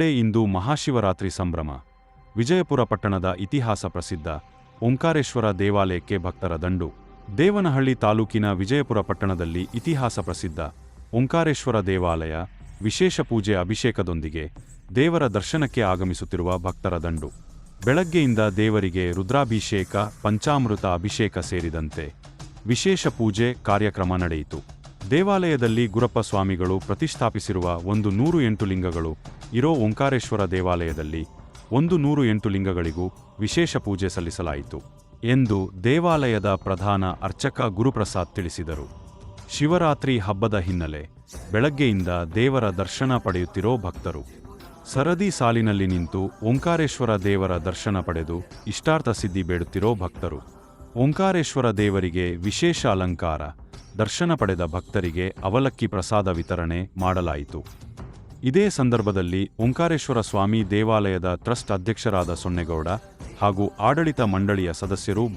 ಇಂದು ಮಹಾಶಿವರಾತ್ರಿ ಸಂಭ್ರಮ. ವಿಜಯಪುರ ಪಟ್ಟಣದ ಇತಿಹಾಸ ಪ್ರಸಿದ್ಧ ಓಂಕಾರೇಶ್ವರ ದೇವಾಲಯಕ್ಕೆ ಭಕ್ತರ ದಂಡು. ದೇವನಹಳ್ಳಿ ತಾಲೂಕಿನ ವಿಜಯಪುರ ಪಟ್ಟಣದಲ್ಲಿ ಇತಿಹಾಸ ಪ್ರಸಿದ್ಧ ಓಂಕಾರೇಶ್ವರ ದೇವಾಲಯ ವಿಶೇಷ ಪೂಜೆ ಅಭಿಷೇಕದೊಂದಿಗೆ ದೇವರ ದರ್ಶನಕ್ಕೆ ಆಗಮಿಸುತ್ತಿರುವ ಭಕ್ತರ ದಂಡು. ಬೆಳಗ್ಗೆಯಿಂದ ದೇವರಿಗೆ ರುದ್ರಾಭಿಷೇಕ, ಪಂಚಾಮೃತ ಅಭಿಷೇಕ ಸೇರಿದಂತೆ ವಿಶೇಷ ಪೂಜೆ ಕಾರ್ಯಕ್ರಮ ನಡೆಯಿತು. ದೇವಾಲಯದಲ್ಲಿ ಗುರಪ್ಪ ಸ್ವಾಮಿಗಳು ಪ್ರತಿಷ್ಠಾಪಿಸಿರುವ ಒಂದು ನೂರು ಎಂಟು ಲಿಂಗಗಳು ಇರೋ ಓಂಕಾರೇಶ್ವರ ದೇವಾಲಯದಲ್ಲಿ ಒಂದು ನೂರು ಎಂಟು ಲಿಂಗಗಳಿಗೂ ವಿಶೇಷ ಪೂಜೆ ಸಲ್ಲಿಸಲಾಯಿತು ಎಂದು ದೇವಾಲಯದ ಪ್ರಧಾನ ಅರ್ಚಕ ಗುರುಪ್ರಸಾದ್ ತಿಳಿಸಿದರು. ಶಿವರಾತ್ರಿ ಹಬ್ಬದ ಹಿನ್ನೆಲೆ ಬೆಳಗ್ಗೆಯಿಂದ ದೇವರ ದರ್ಶನ ಪಡೆಯುತ್ತಿರೋ ಭಕ್ತರು. ಸರದಿ ಸಾಲಿನಲ್ಲಿ ನಿಂತು ಓಂಕಾರೇಶ್ವರ ದೇವರ ದರ್ಶನ ಪಡೆದು ಇಷ್ಟಾರ್ಥ ಸಿದ್ಧಿ ಬೇಡುತ್ತಿರೋ ಭಕ್ತರು. ಓಂಕಾರೇಶ್ವರ ದೇವರಿಗೆ ವಿಶೇಷ ಅಲಂಕಾರ. ದರ್ಶನ ಪಡೆದ ಭಕ್ತರಿಗೆ ಅವಲಕ್ಕಿ ಪ್ರಸಾದ ವಿತರಣೆ ಮಾಡಲಾಯಿತು. ಇದೇ ಸಂದರ್ಭದಲ್ಲಿ ಓಂಕಾರೇಶ್ವರ ಸ್ವಾಮಿ ದೇವಾಲಯದ ಟ್ರಸ್ಟ್ ಅಧ್ಯಕ್ಷರಾದ ಸೊನ್ನೆಗೌಡ ಹಾಗೂ ಆಡಳಿತ ಮಂಡಳಿಯ ಸದಸ್ಯರು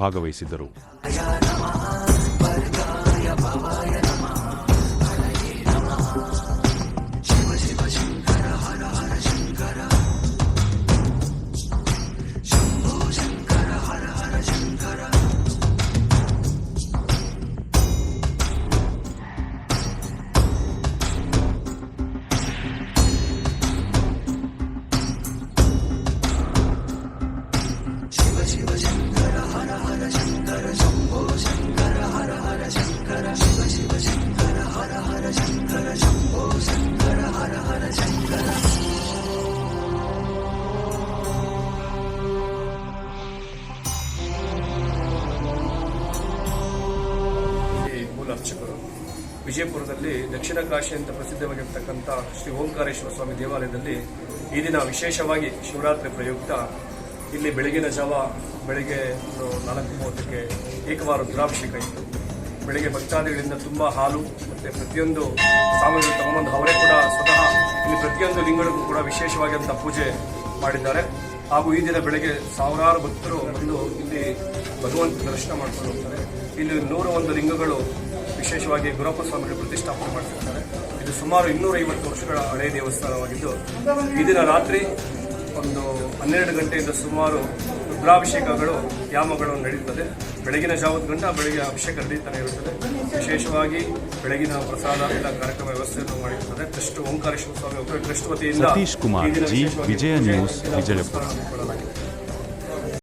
ಭಾಗವಹಿಸಿದ್ದರು ಶಂಕರ ಮೂಲ ಅರ್ಚಕರು ವಿಜಯಪುರದಲ್ಲಿ ದಕ್ಷಿಣ ಕಾಶಿ ಅಂತ ಪ್ರಸಿದ್ಧವಾಗಿರ್ತಕ್ಕಂಥ ಶ್ರೀ ಓಂಕಾರೇಶ್ವರ ಸ್ವಾಮಿ ದೇವಾಲಯದಲ್ಲಿ ಈ ದಿನ ವಿಶೇಷವಾಗಿ ಶಿವರಾತ್ರಿ ಪ್ರಯುಕ್ತ ಇಲ್ಲಿ ಬೆಳಗಿನ ಜಾವ ಬೆಳಿಗ್ಗೆ ಒಂದು ನಾಲ್ಕು ಮೂವತ್ತಕ್ಕೆ ಏಕವಾರ ರುದ್ರಾಭಿಷೇಕ ಇತ್ತು ಬೆಳಗ್ಗೆ ಭಕ್ತಾದಿಗಳಿಂದ ತುಂಬ ಹಾಲು ಮತ್ತು ಪ್ರತಿಯೊಂದು ಸಾಮಗ್ರಿ ತಗೊಂಬಂದು ಅವರೇ ಕೂಡ ಸ್ವತಃ ಇಲ್ಲಿ ಪ್ರತಿಯೊಂದು ಲಿಂಗಗಳಿಗೂ ಕೂಡ ವಿಶೇಷವಾದಂಥ ಪೂಜೆ ಮಾಡಿದ್ದಾರೆ. ಹಾಗೂ ಈ ದಿನ ಬೆಳಗ್ಗೆ ಸಾವಿರಾರು ಭಕ್ತರು ಬಂದು ಇಲ್ಲಿ ಭಗವಂತ ದರ್ಶನ ಮಾಡ್ಕೊಂಡು ಹೋಗ್ತಾರೆ. ಇಲ್ಲಿ ನೂರ ಒಂದು ಲಿಂಗಗಳು ವಿಶೇಷವಾಗಿ ಗುರಪ್ಪ ಸ್ವಾಮಿಗಳು ಪ್ರತಿಷ್ಠಾಪನೆ ಮಾಡ್ತಿರ್ತಾರೆ. ಇದು ಸುಮಾರು ಇನ್ನೂರೈವತ್ತು ವರ್ಷಗಳ ಹಳೆಯ ದೇವಸ್ಥಾನವಾಗಿದ್ದು, ಈ ದಿನ ರಾತ್ರಿ ಒಂದು ಹನ್ನೆರಡು ಗಂಟೆಯಿಂದ ಸುಮಾರು ರುದ್ರಾಭಿಷೇಕಗಳು ಯಾಮಗಳು ನಡೆಯುತ್ತದೆ. ಬೆಳಗಿನ ಜಾವದ ಗಂಟ ಬೆಳಗ್ಗೆ ಅಭಿಷೇಕ ನಡೀತಾನೆ ಇರುತ್ತದೆ. ವಿಶೇಷವಾಗಿ ಬೆಳಗಿನ ಪ್ರಸಾದ ಎಲ್ಲ ಕಾರ್ಯಕ್ರಮ ವ್ಯವಸ್ಥೆಯನ್ನು ಮಾಡಿರುತ್ತದೆ ಟ್ರಸ್ಟ್ ಓಂಕಾರೇಶ್ವರ ಸ್ವಾಮಿ ಟ್ರಸ್ಟ್ ವತಿಯಿಂದ ವಿಜಯ ನ್ಯೂಸ್ ವಿಜಯಪುರ.